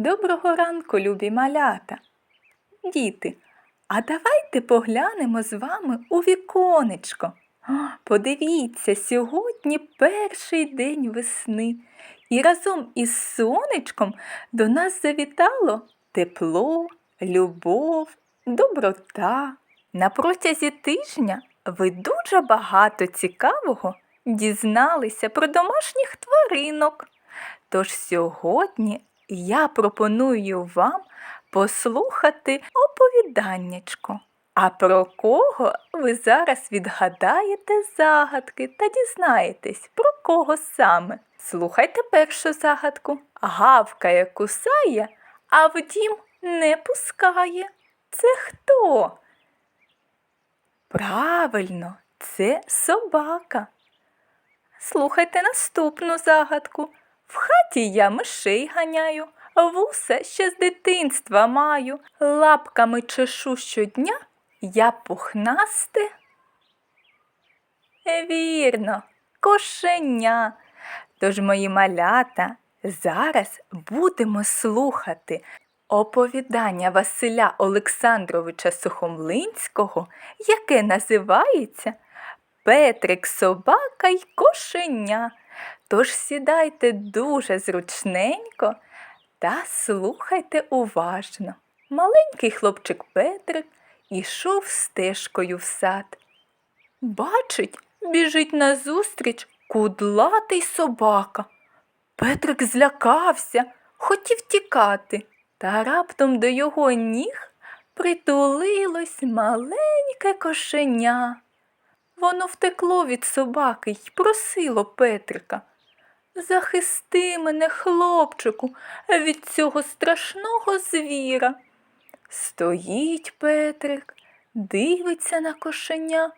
Доброго ранку, любі малята. Діти, а давайте поглянемо з вами у віконечко. Подивіться, сьогодні перший день весни, і разом із сонечком до нас завітало тепло, любов, доброта. На протязі тижня ви дуже багато цікавого дізналися про домашніх тваринок. Тож сьогодні я пропоную вам послухати оповіданнячко. А про кого ви зараз відгадаєте загадки та дізнаєтесь, про кого саме? Слухайте першу загадку. Гавкає, кусає, а в дім не пускає. Це хто? Правильно, це собака. Слухайте наступну загадку. В хаті я мишей ганяю, вуса ще з дитинства маю, лапками чешу щодня, я пухнасте. Вірно, кошеня. Тож, мої малята, зараз будемо слухати оповідання Василя Олександровича Сухомлинського, яке називається Петрик, собака й кошеня. Тож сідайте дуже зручненько та слухайте уважно. Маленький хлопчик Петрик ішов стежкою в сад. Бачить, біжить назустріч кудлатий собака. Петрик злякався, хотів тікати, та раптом до його ніг притулилось маленьке кошеня. Воно втекло від собаки й просило Петрика. Захисти мене, хлопчику, від цього страшного звіра. Стоїть Петрик, дивиться на кошеня,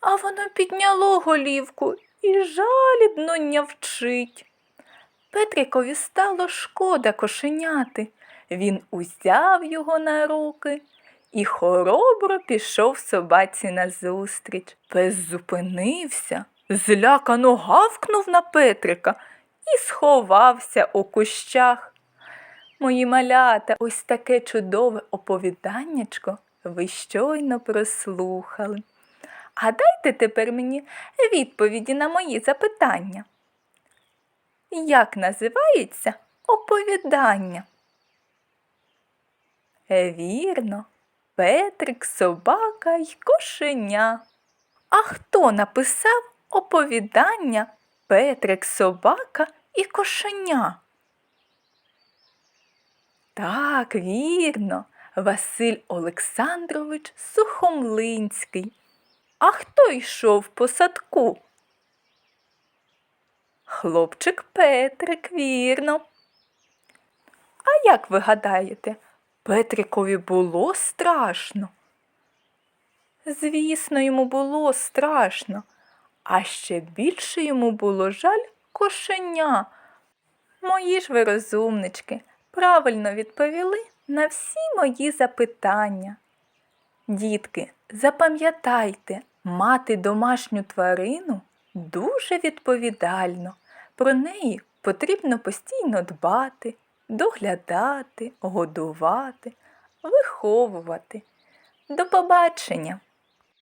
а воно підняло голівку і жалібно нявчить. Петрикові стало шкода кошеняти. Він узяв його на руки і хоробро пішов собаці назустріч. Пес зупинився, злякано гавкнув на Петрика і сховався у кущах. Мої малята, ось таке чудове оповіданнячко ви щойно прослухали. А дайте тепер мені відповіді на мої запитання. Як називається оповідання? Вірно, Петрик, собака й кошеня. А хто написав оповідання Петрик, собака і кошеня? Так, вірно, Василь Олександрович Сухомлинський. А хто йшов по садку? Хлопчик Петрик, вірно. А як ви гадаєте, Петрикові було страшно? Звісно, йому було страшно, а ще більше йому було жаль кошеня. Мої ж ви розумнички правильно відповіли на всі мої запитання. Дітки, запам'ятайте, мати домашню тварину дуже відповідально. Про неї потрібно постійно дбати, доглядати, годувати, виховувати. До побачення!